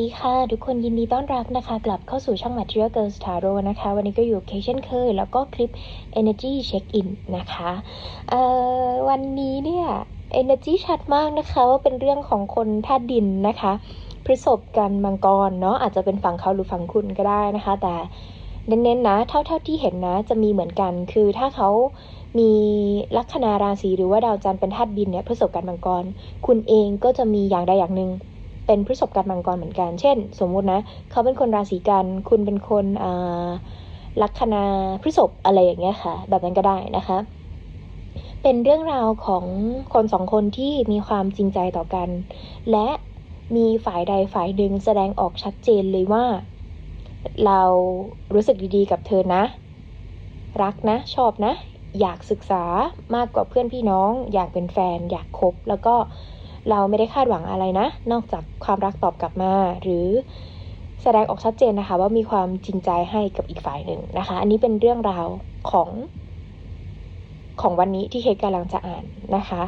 ดีค่ะ ทุกคนยินดีต้อนรับนะคะ กลับเข้าสู่ช่อง Material Girls Tarot นะคะ วันนี้ก็อยู่เคเช่นเคย แล้วก็คลิป Energy Check In นะคะเอ่อวันนี้เนี่ย Energy ชัดมากนะคะ ว่าเป็นเรื่องของคนธาตุดินนะคะพฤษภกันมังกรเนาะอาจจะเป็นฝั่งเขาหรือฝั่งคุณก็ได้นะคะ แต่เน้นๆนะ เท่าๆที่เห็นนะ จะมีเหมือนกัน คือถ้าเขามีลัคนาราศีหรือว่าดาวจันทร์เป็นธาตุดินเนี่ยพฤษภกันมังกร คุณเองก็จะมีอย่างใดอย่างหนึ่ง เป็นพฤษภกันมังกรเหมือนกัน เช่น สมมุตินะ เขาเป็นคนราศีกัน คุณเป็นคนลัคนาพฤษภอะไรอย่างเงี้ยค่ะ แบบนั้นก็ได้นะคะ เป็นเรื่องราวของคนสองคนที่มีความจริงใจต่อกัน และมีฝ่ายใดฝ่ายหนึ่งแสดงออกชัดเจนเลยว่า เรารู้สึกดีๆกับเธอนะ รักนะ ชอบนะ อยากศึกษามากกว่าเพื่อนพี่น้อง อยากเป็นแฟน อยากคบแล้วก็เเราไม่ได้คาดหวังอะไรนะ นอกจากความรักตอบกลับมา หรือแสดงออกชัดเจนนะคะ ว่ามีความจริงใจให้กับอีกฝ่ายหนึ่งนะคะ อันนี้เป็นเรื่องราวของของวันนี้ที่เคกกำลังจะอ่านนะคะ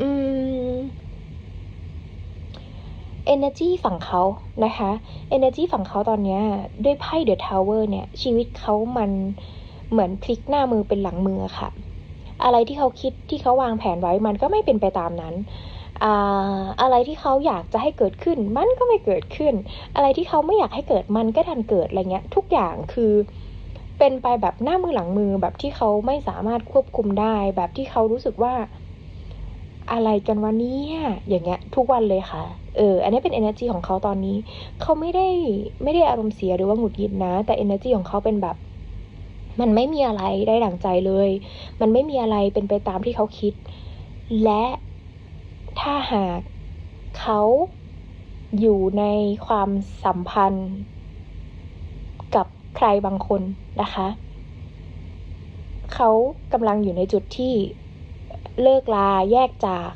อืม energy ฝั่งเขานะคะ energy ฝั่งเขาตอนนี้ด้วยไพ่ The Tower เนี่ย ชีวิตเขามันเหมือนพลิกหน้ามือเป็นหลังมือค่ะ อะไรที่เขาคิดที่เขาวางแผนไว้มันก็ไม่เป็นไปตามนั้น อะไรที่เขาอยากจะให้เกิดขึ้น มันก็ไม่เกิดขึ้น อะไรที่เขาไม่อยากให้เกิดมันก็ทันเกิดอะไรเงี้ย ทุกอย่างคือเป็นไปแบบหน้ามือหลังมือแบบที่เขาไม่สามารถควบคุมได้ แบบที่เขารู้สึกว่า อะไรกันวันนี้อย่างเงี้ย ทุกวันเลยค่ะ เออ อันนี้เป็น energy ของเขาตอนนี้ เขาไม่ได้ไม่ได้อารมณ์เสียหรือว่าหงุดหงิดนะ แต่ energy ของเขาเป็นแบบ มันไม่มีอะไรได้ดั่งใจเลย มันไม่มีอะไรเป็นไปตามที่เขาคิด และ ถ้าหากเขาอยู่ในความสัมพันธ์ กับใครบางคนนะคะ เขากำลังอยู่ในจุดที่เลิกลาแยกจาก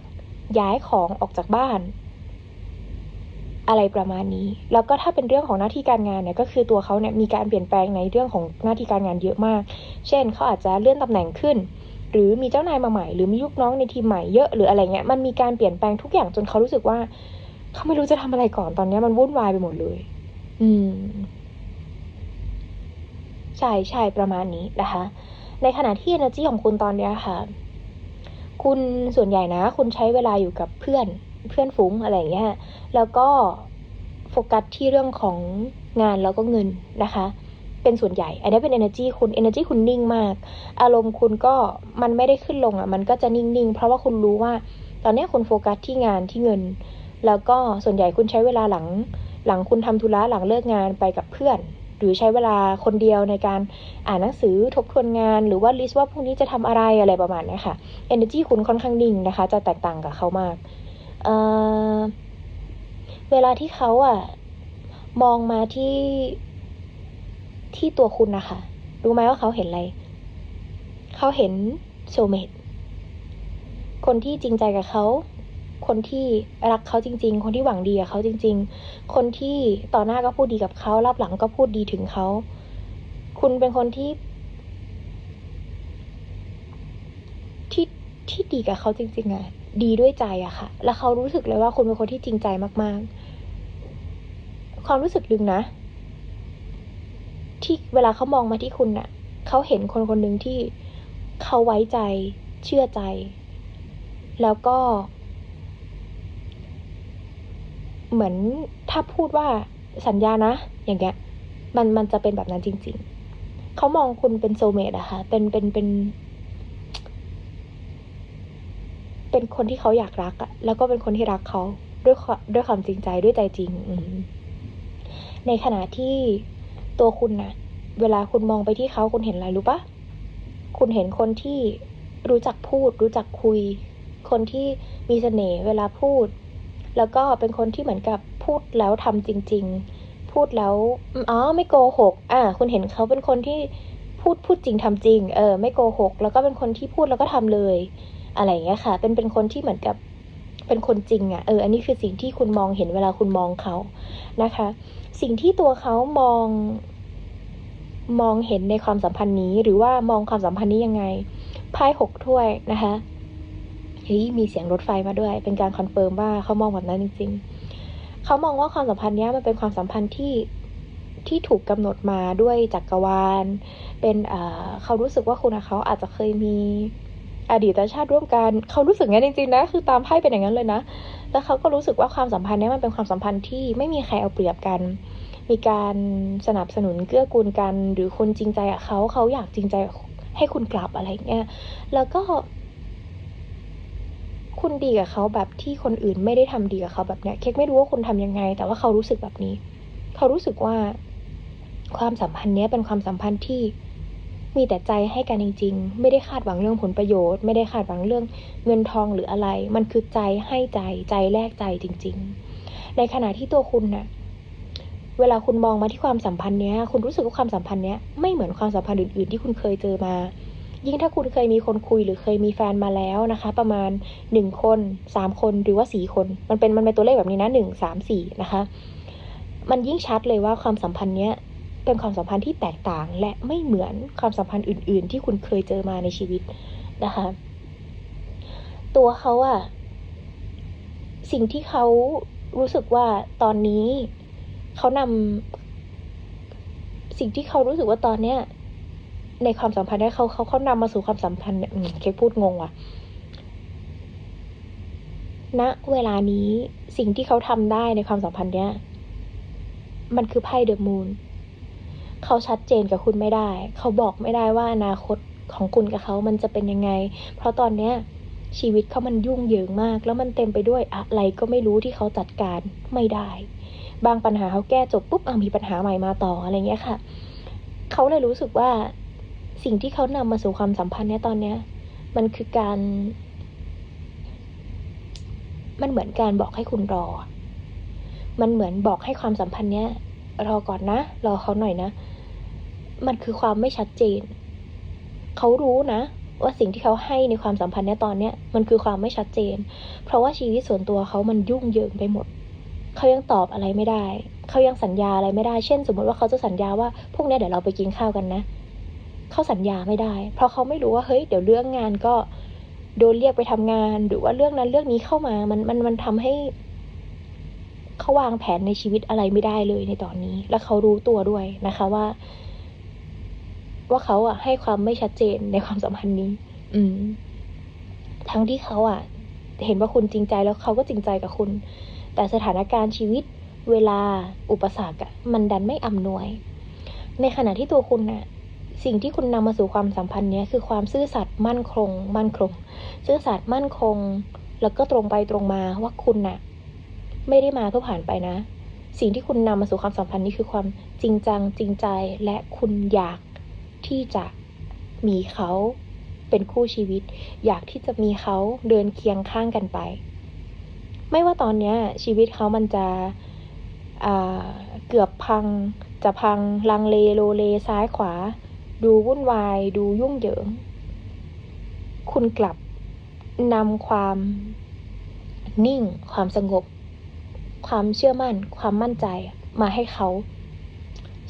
ย้ายของออกจากบ้าน อะไรประมาณนี้ แล้วก็ถ้าเป็นเรื่องของหน้าที่การงานเนี่ยก็คือตัวเขาเนี่ยมีการเปลี่ยนแปลงในเรื่องของหน้าที่การงานเยอะมาก เช่นเขาอาจจะเลื่อนตำแหน่งขึ้น หรือมีเจ้านายมาใหม่หรือมีลูกน้องในทีมใหม่เยอะหรืออะไรเงี้ยมันมีการเปลี่ยนแปลงทุกอย่างจนเขารู้สึกว่า เขาไม่รู้จะทำอะไรก่อนตอนนี้มันวุ่นวายไปหมดเลย อืมใช่ใช่ประมาณนี้นะคะ ในขณะที่ energy ของคุณตอนเนี้ยค่ะ คุณส่วนใหญ่นะ คุณใช้เวลาอยู่กับเพื่อนเพื่อนฝูงอะไรเงี้ยแล้วก็โฟกัสที่เรื่องของงานแล้วก็เงินนะคะ เป็นส่วนใหญ่ อันนี้เป็น energy คุณ energy คุณนิ่งมาก อารมณ์คุณก็มันไม่ได้ขึ้นลงอะ มันก็จะนิ่งๆ เพราะว่าคุณรู้ว่า ตอนนี้คุณโฟกัสที่งานที่เงิน แล้วก็ส่วนใหญ่คุณใช้เวลาหลัง หลังคุณทำธุระหลังเลิกงานไปกับเพื่อน หรือใช้เวลาคนเดียวในการอ่านหนังสือทบทวนงาน หรือว่าลิสต์ว่าพรุ่งนี้จะทำอะไรอะไรประมาณนี้ค่ะ energy คุณค่อนข้างนิ่งนะคะ จะแตกต่างกับเขามากเเวลาที่เขาอะมองมาที่ ที่ตัวคุณนะคะรู้ไหมว่าเขาเห็นอะไร เขาเห็นโซเมตคนที่จริงใจกับเขา คนที่รักเขาจริง ๆ คนที่หวังดีกับเขาจริง ๆ คนที่ต่อหน้าก็พูดดีกับเขารับหลังก็พูดดีถึงเขา คุณเป็นคนที่ ที่ที่ดีกับเขาจริง ๆอะดีด้วยใจอะค่ะ แล้วเขารู้สึกเลยว่าคุณเป็นคนที่จริงใจมาก ๆ ความรู้สึกดึงนะ ที่เวลาเขามองมาที่คุณน่ะเขาเห็นคนคนหนึ่งที่เขาไว้ใจเชื่อใจ แล้วก็ เหมือนถ้าพูดว่าสัญญานะ อย่างเงี้ย มันมันจะเป็นแบบนั้นจริง ๆ เขามองคุณเป็นโซเมตอะค่ะ เป็นเป็นเป็น เป็นคนที่เขาอยากรักอะแล้วก็เป็นคนที่รักเขาด้วยด้วยความจริงใจด้วยใจจริงในขณะที่ตัวคุณนะ เวลาคุณมองไปที่เขาคุณเห็นอะไรรู้ปะคุณเห็นคนที่รู้จักพูด รู้จักคุย คนที่มีเสน่ห์เวลาพูด แล้วก็เป็นคนที่เหมือนกับพูดแล้วทำจริง ๆ พูดแล้วอ๋อไม่โกหกอ่าคุณเห็นเขาเป็นคนที่พูดพูดจริงทำจริง เออ ไม่โกหก แล้วก็เป็นคนที่พูดแล้วก็ทำเลย อะไรอย่างเงี้ยค่ะ เป็นเป็นคนที่เหมือนกับเป็นคนจริงอะ่ะ เออ อันนี้คือสิ่งที่คุณมองเห็นเวลาคุณมองเขานะคะ สิ่งที่ตัวเขามอง มองเห็นในความสัมพันธ์นี้หรือว่ามองความสัมพันธ์นี้ยังไงไพ่หกถ้วยนะคะเฮ้ยมีเสียงรถไฟมาด้วย เป็นการคอนเฟิร์มว่าเขามองแบบนั้นจริง ๆ เขามองว่าความสัมพันธ์นี้มันเป็นความสัมพันธ์ที่ที่ถูกกำหนดมาด้วยจักรวาล เป็นเขารู้สึกว่าคุณเขาอาจจะเคยมีอดีตชาติร่วมกัน เขารู้สึกงั้นจริงๆนะคือตามไพ่เป็นอย่างนั้นเลยนะ แล้วเขาก็รู้สึกว่าความสัมพันธ์นี้มันเป็นความสัมพันธ์ที่ไม่มีใครเอาเปรียบกัน มีการสนับสนุนเกื้อกูลกัน หรือคนจริงใจกับเขาเขาอยากจริงใจให้คุณกลับอะไรเงี้ยแล้วก็ คุณดีกับเขาแบบที่คนอื่นไม่ได้ทำดีกับเขาแบบเนี้ยเค้กไม่รู้ว่าคุณทำยังไง แต่ว่าเขารู้สึกแบบนี้ เขารู้สึกว่าความสัมพันธ์เนี้ยเป็นความสัมพันธ์ที่มีแต่ใจให้กันจริง ๆ ไม่ได้คาดหวังเรื่องผลประโยชน์ ไม่ได้คาดหวังเรื่องเงินทองหรืออะไร มันคือใจให้ใจใจแลกใจจริง ๆ ในขณะที่ตัวคุณน่ะ เวลาคุณมองมาที่ความสัมพันธ์เนี้ย คุณรู้สึกว่าความสัมพันธ์เนี้ยไม่เหมือนความสัมพันธ์อื่น ๆ ที่คุณเคยเจอมา ยิ่งถ้าคุณเคยมีคนคุยหรือเคยมีแฟนมาแล้วนะคะ ประมาณหนึ่งคนสามคนหรือว่าสี่คน มันเป็นมันเป็นตัวเลขแบบนี้นะหนึ่งสามสี่นะคะ มันยิ่งชัดเลยว่าความสัมพันธ์เนี้ยเป็นความสัมพันธ์ที่แตกต่างและไม่เหมือนความสัมพันธ์อื่น ๆ ที่คุณเคยเจอมาในชีวิตนะคะ ตัวเขาอะสิ่งที่เขารู้สึกว่าตอนนี้ เขานำสิ่งที่เขารู้สึกว่าตอนเนี้ย ในความสัมพันธ์เนี้ยเขาเขาเขานำมาสู่ความสัมพันธ์เนี่ยอืมเคพูดงงว่ะณเวลานี้สิ่งที่เขาทำได้ในความสัมพันธ์เนี้ย มันคือไพ่เดอะมูนเขาชัดเจนกับคุณไม่ได้ เขาบอกไม่ได้ว่าอนาคตของคุณกับเขามันจะเป็นยังไง เพราะตอนเนี้ย ชีวิตเขามันยุ่งเหยิงมาก แล้วมันเต็มไปด้วยอะไรก็ไม่รู้ที่เขาจัดการไม่ได้ บางปัญหาเขาแก้จบปุ๊บเอามีปัญหาใหม่มาต่ออะไรเงี้ยค่ะ เขาเลยรู้สึกว่าสิ่งที่เขานำมาสู่ความสัมพันธ์เนี้ยตอนเนี้ย มันคือการ มันเหมือนการบอกให้คุณรอ มันเหมือนบอกให้ความสัมพันธ์เนี้ยรอก่อนนะ รอเขาหน่อยนะ มันคือความไม่ชัดเจน เขารู้นะ ว่าสิ่งที่เขาให้ในความสัมพันธ์เนี้ยตอนเนี้ยมันคือความไม่ชัดเจน เพราะว่าชีวิตส่วนตัวเขามันยุ่งเหยิงไปหมด เขายังตอบอะไรไม่ได้ เขายังสัญญาอะไรไม่ได้ เช่น สมมติว่าเขาจะสัญญาว่าพรุ่งนี้เดี๋ยวเราไปกินข้าวกันนะ เขาสัญญาไม่ได้ เพราะเขาไม่รู้ว่าเฮ้ยเดี๋ยวเรื่องงานก็โดนเรียกไปทำงาน หรือว่าเรื่องนั้นเรื่องนี้เข้ามา มันมันมันทำให้เขาวางแผนในชีวิตอะไรไม่ได้เลยในตอนนี้ และเขารู้ตัวด้วยนะคะว่า ว่าเขาอะ ให้ความไม่ชัดเจนในความสัมพันธ์นี้ อืม ทั้งที่เขาอะ เห็นว่าคุณจริงใจแล้วเขาก็จริงใจกับคุณ แต่สถานการณ์ชีวิตเวลาอุปสรรคอะมันดันไม่อำนวย ในขณะที่ตัวคุณน่ะสิ่งที่คุณนำมาสู่ความสัมพันธ์เนี้ยคือความซื่อสัตย์มั่นคง มั่นคง ซื่อสัตย์มั่นคง แล้วก็ตรงไปตรงมาว่าคุณน่ะ ไม่ได้มาเพื่อผ่านไปนะ สิ่งที่คุณนำมาสู่ความสัมพันธ์นี้คือความจริงจังจริงใจและคุณอยากที่จะมีเขาเป็นคู่ชีวิต อยากที่จะมีเขาเดินเคียงข้างกันไป ไม่ว่าตอนเนี้ยชีวิตเขามันจะเกือบพัง จะพังลังเลโลเลซ้ายขวา ดูวุ่นวาย ดูยุ่งเหยิง คุณกลับนำความนิ่ง ความสงบ ความเชื่อมั่น ความมั่นใจมาให้เขา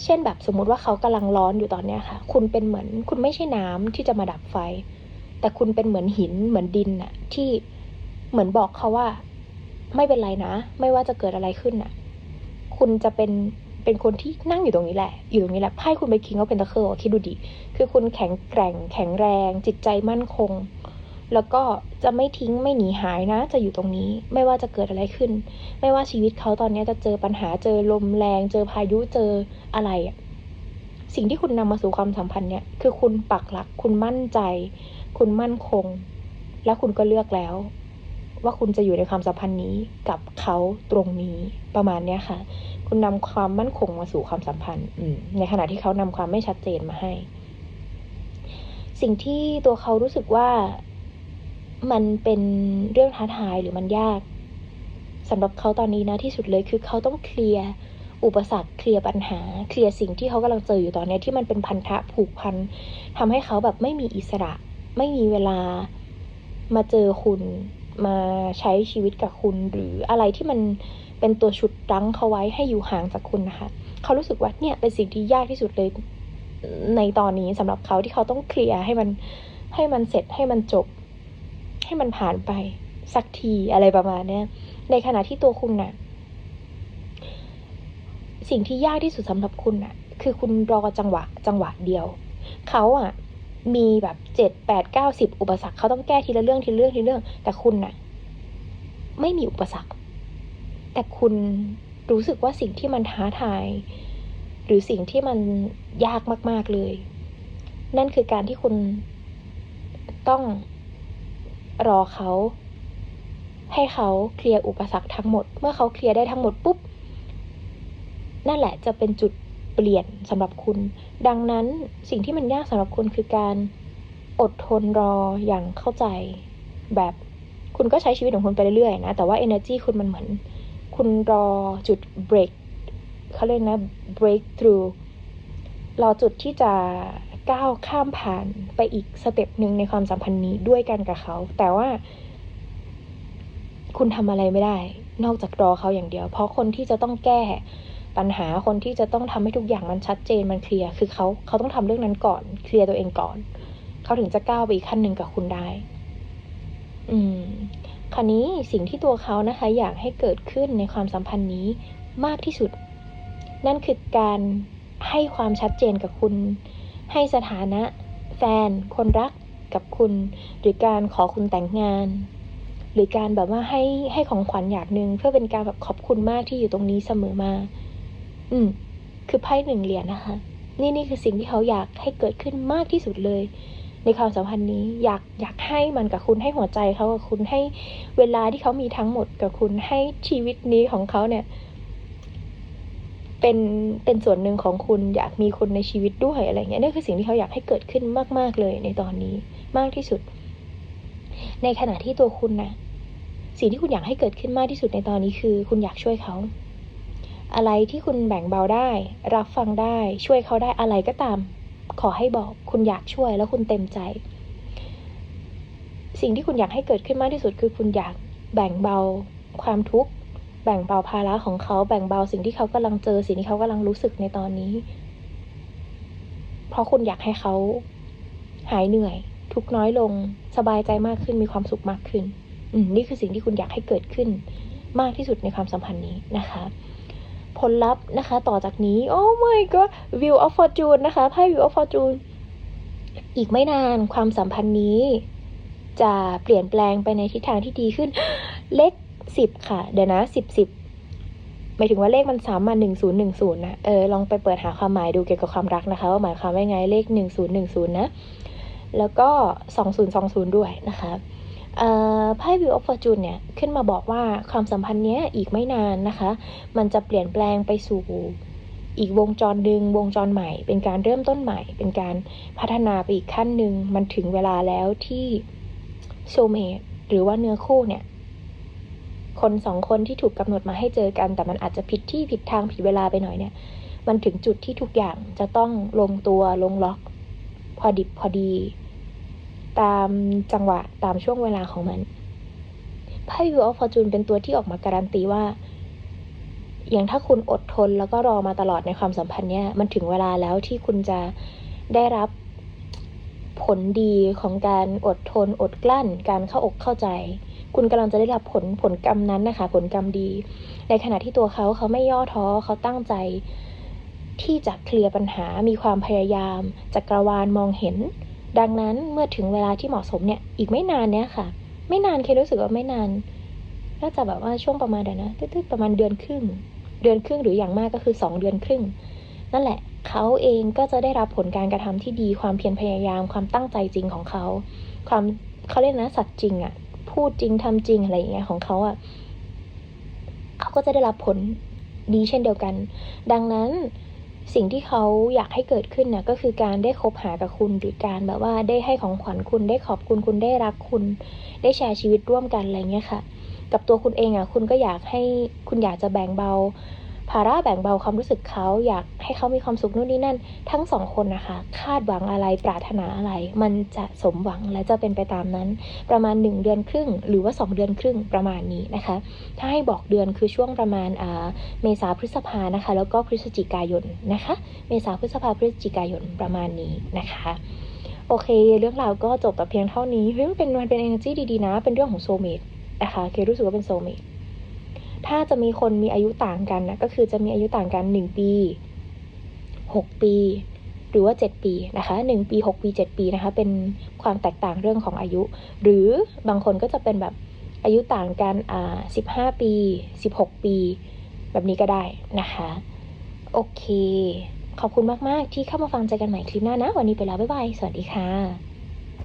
เช่นแบบสมมุติว่าเขากำลังร้อนอยู่ตอนเนี้ยค่ะ คุณเป็นเหมือน คุณไม่ใช่น้ำที่จะมาดับไฟ แต่คุณเป็นเหมือนหิน เหมือนดินน่ะที่เหมือนบอกเขาว่า ไม่เป็นไรนะ ไม่ว่าจะเกิดอะไรขึ้นน่ะ คุณจะเป็นเป็นคนที่นั่งอยู่ตรงนี้แหละ อยู่ตรงนี้แหละไพ่คุณไปคิงก็เป็นตะเคอร์คิดดูดิคือคุณแข็งแกร่ง แข็งแรง จิตใจมั่นคง แล้วก็จะไม่ทิ้งไม่หนีหายนะ จะอยู่ตรงนี้ ไม่ว่าจะเกิดอะไรขึ้น ไม่ว่าชีวิตเขาตอนนี้จะเจอปัญหาเจอลมแรง เจอพายุเจออะไรสิ่งที่คุณนำมาสู่ความสัมพันธ์เนี่ย คือคุณปักหลัก คุณมั่นใจ คุณมั่นคง แล้วคุณก็เลือกแล้ว ว่าคุณจะอยู่ในความสัมพันธ์นี้กับเขาตรงนี้ประมาณเนี้ยค่ะ คุณนำความมั่นคงมาสู่ความสัมพันธ์ในขณะที่เขานำความไม่ชัดเจนมาให้ สิ่งที่ตัวเขารู้สึกว่ามันเป็นเรื่องท้าทายหรือมันยากสำหรับเขาตอนนี้นะที่สุดเลยคือเขาต้องเคลียร์อุปสรรคเคลียร์ปัญหา เคลียร์สิ่งที่เขากำลังเจออยู่ตอนนี้ที่มันเป็นพันธะผูกพันทำให้เขาแบบไม่มีอิสระ ไม่มีเวลามาเจอคุณ มาใช้ชีวิตกับคุณหรืออะไรที่มันเป็นตัวชุดรั้งเขาไว้ให้อยู่ห่างจากคุณนะคะ เขารู้สึกว่าเนี่ยเป็นสิ่งที่ยากที่สุดเลยในตอนนี้สำหรับเขาที่เขาต้องเคลียร์ให้มันให้มันเสร็จให้มันจบ ให้มันผ่านไปสักทีอะไรประมาณเนี้ยในขณะที่ตัวคุณน่ะ สิ่งที่ยากที่สุดสำหรับคุณน่ะ คือคุณรอจังหวะ จังหวะเดียว เขาอะ มีแบบเจ็ดแปดเก้าสิบอุปสรรคเขาต้องแก้ทีละเรื่องทีละเรื่องทีละเรื่อง แต่คุณน่ะ ไม่มีอุปสรรค แต่คุณรู้สึกว่าสิ่งที่มันท้าทาย หรือสิ่งที่มันยากมากๆเลย นั่นคือการที่คุณต้องรอเขา ให้เขาเคลียร์อุปสรรคทั้งหมด เมื่อเขาเคลียร์ได้ทั้งหมดปุ๊บ นั่นแหละจะเป็นจุด เปลี่ยนสำหรับคุณ ดังนั้นสิ่งที่มันยากสำหรับคุณคือการอดทนรออย่างเข้าใจ แบบคุณก็ใช้ชีวิตของคุณไปเรื่อยๆนะแต่ว่า energy คุณมันเหมือน คุณรอจุด break เขาเรียกนะ break through รอจุดที่จะก้าวข้ามผ่านไปอีกสเต็ปหนึ่งในความสัมพันธ์นี้ด้วยกันกับเขา แต่ว่า คุณทำอะไรไม่ได้ นอกจากรอเขาอย่างเดียว เพราะคนที่จะต้องแก้ ปัญหาคนที่จะต้องทำให้ทุกอย่างมันชัดเจนมันเคลียร์คือเขาเขาต้องทำเรื่องนั้นก่อนเคลียร์ตัวเองก่อน เขาถึงจะก้าวไปอีกขั้นหนึ่งกับคุณได้ อืมคราวนี้สิ่งที่ตัวเขานะคะอยากให้เกิดขึ้นในความสัมพันธ์นี้มากที่สุด นั่นคือการให้ความชัดเจนกับคุณ ให้สถานะแฟน คนรักกับคุณ หรือการขอคุณแต่งงาน หรือการแบบว่าให้ให้ของขวัญอย่างหนึ่งเพื่อเป็นการแบบขอบคุณมากที่อยู่ตรงนี้เสมอมา อืม คือไพ่หนึ่งเหรียญนะคะ นี่นี่คือสิ่งที่เขาอยากให้เกิดขึ้นมากที่สุดเลย ในความสัมพันธ์นี้อยากอยากให้มันกับคุณให้หัวใจเขากับคุณให้เวลาที่เขามีทั้งหมดกับคุณให้ชีวิตนี้ของเขาเนี่ย เป็นเป็นส่วนหนึ่งของคุณอยากมีคุณในชีวิตด้วยอะไรเงี้ยนี่คือสิ่งที่เขาอยากให้เกิดขึ้นมาก ๆเลยในตอนนี้มากที่สุด ในขณะที่ตัวคุณนะสิ่งที่คุณอยากให้เกิดขึ้นมากที่สุดในตอนนี้คือ คุณอยากช่วยเขา อะไรที่คุณแบ่งเบาได้ รับฟังได้ ช่วยเขาได้อะไรก็ตาม ขอให้บอกคุณอยากช่วยแล้วคุณเต็มใจ สิ่งที่คุณอยากให้เกิดขึ้นมากที่สุดคือคุณอยากแบ่งเบาความทุกข์แบ่งเบาภาระของเขาแบ่งเบาสิ่งที่เขากำลังเจอ สิ่งที่เขากำลังรู้สึกในตอนนี้ เพราะคุณอยากให้เขาหายเหนื่อย ทุกน้อยลง สบายใจมากขึ้นมีความสุขมากขึ้น อืมนี่คือสิ่งที่คุณอยากให้เกิดขึ้น มากที่สุดในความสัมพันธ์นี้นะคะ ผลลัพธ์นะคะ ต่อจากนี้ โอ้ my god view of fortune นะคะไพ่ view of fortune อีกไม่นานความสัมพันธ์นี้ จะเปลี่ยนแปลงไปในทิศทางที่ดีขึ้น เลขสิบค่ะ เดี๋ยวนะสิบสิบหมายถึงว่าเลขมันสามมาหนึ่งศูนย์หนึ่งศูนย์นะ เออ ลองไปเปิดหาความหมายดูเกี่ยวกับความรักนะคะ ว่าหมายความว่าไงเลขหนึ่งศูนย์หนึ่งศูนย์นะ แล้วก็สองศูนย์สองศูนย์ด้วยนะคะ ไพ่ View of Fortune เนี่ยขึ้นมาบอกว่าความสัมพันธ์เนี้ยอีกไม่นานนะคะ มันจะเปลี่ยนแปลงไปสู่อีกวงจรดึงวงจรใหม่ เป็นการเริ่มต้นใหม่ เป็นการพัฒนาไปอีกขั้นหนึ่งมันถึงเวลาแล้วที่โซเมตหรือว่าเนื้อคู่เนี่ยคนสองคนที่ถูกกำหนดมาให้เจอกัน แต่มันอาจจะผิดที่ผิดทางผิดเวลาไปหน่อยเนี่ย มันถึงจุดที่ทุกอย่างจะต้องลงตัวลงล็อก พอดิบพอดี ตามจังหวะตามช่วงเวลาของมันไพ่ View of Fortune เป็นตัวที่ออกมาการันตีว่า อย่างถ้าคุณอดทนแล้วก็รอมาตลอดในความสัมพันธ์เนี้ยมันถึงเวลาแล้วที่คุณจะได้รับผลดีของการอดทนอดกลั้น การเข้าอกเข้าใจ คุณกำลังจะได้รับผลผลกรรมนั้นนะคะ ผลกรรมดี ในขณะที่ตัวเขาเขาไม่ย่อท้อเขาตั้งใจ ที่จะเคลียร์ปัญหามีความพยายามจักรวาลมองเห็น ดังนั้นเมื่อถึงเวลาที่เหมาะสมเนี่ย อีกไม่นานเนี้ยค่ะ ไม่นานเครู้สึกว่าไม่นาน น่าจะแบบว่าช่วงประมาณเดี๋ยวนะตึ๊ดๆประมาณเดือนครึ่ง เดือนครึ่งหรืออย่างมากก็คือสองเดือนครึ่ง นั่นแหละ เขาเองก็จะได้รับผลการกระทำที่ดี ความเพียรพยายาม ความตั้งใจจริงของเขา ความเขาเรียกนะสัตย์จริงอะ่ะ พูดจริงทำจริงอะไรอย่างเงี้ยของเขาอะ่ะ เขาก็จะได้รับผลดีเช่นเดียวกัน ดังนั้น สิ่งที่เขาอยากให้เกิดขึ้นนะก็คือการได้คบหากับคุณหรือการแบบว่าได้ให้ของขวัญคุณได้ขอบคุณคุณได้รักคุณ ได้แชร์ชีวิตร่วมกันอะไรเงี้ยค่ะ กับตัวคุณเองอะคุณก็อยากให้คุณอยากจะแบ่งเบา ภาระแบ่งเบาความรู้สึกเขาอยากให้เขามีความสุขนู่นนี่นั่น ทั้งสองคนนะคะ คาดหวังอะไรปรารถนาอะไร มันจะสมหวังและจะเป็นไปตามนั้น ประมาณ 1 เดือนครึ่ง หรือว่า 2 เดือนครึ่งประมาณนี้นะคะ ถ้าให้บอกเดือนคือช่วงประมาณเมษาพฤษภานะคะ แล้วก็พฤศจิกายนนะคะ เมษาพฤษภาพฤศจิกายนประมาณนี้นะคะโอเค เรื่องราวก็จบแต่เพียงเท่านี้เฮ้ยมันเป็นมันเป็น energy ดีๆนะ เป็นเรื่องของโซเมตนะคะเครู้สึกว่าเป็นโซเมต ถ้าจะมีคนมีอายุต่างกันนะก็คือจะมีอายุต่างกัน 1 ปี 6 ปี หรือว่า 7 ปีนะคะ1ปี 6 ปี 7 ปีนะคะ เป็นความแตกต่างเรื่องของอายุ หรือบางคนก็จะเป็นแบบอายุต่างกันอ่า15ปี 16 ปี แบบนี้ก็ได้นะคะ โอเค ขอบคุณมาก ๆ ที่เข้ามาฟังใจกันใหม่คลิปหน้านะ วันนี้ไปแล้ว บ๊ายบาย สวัสดีค่ะ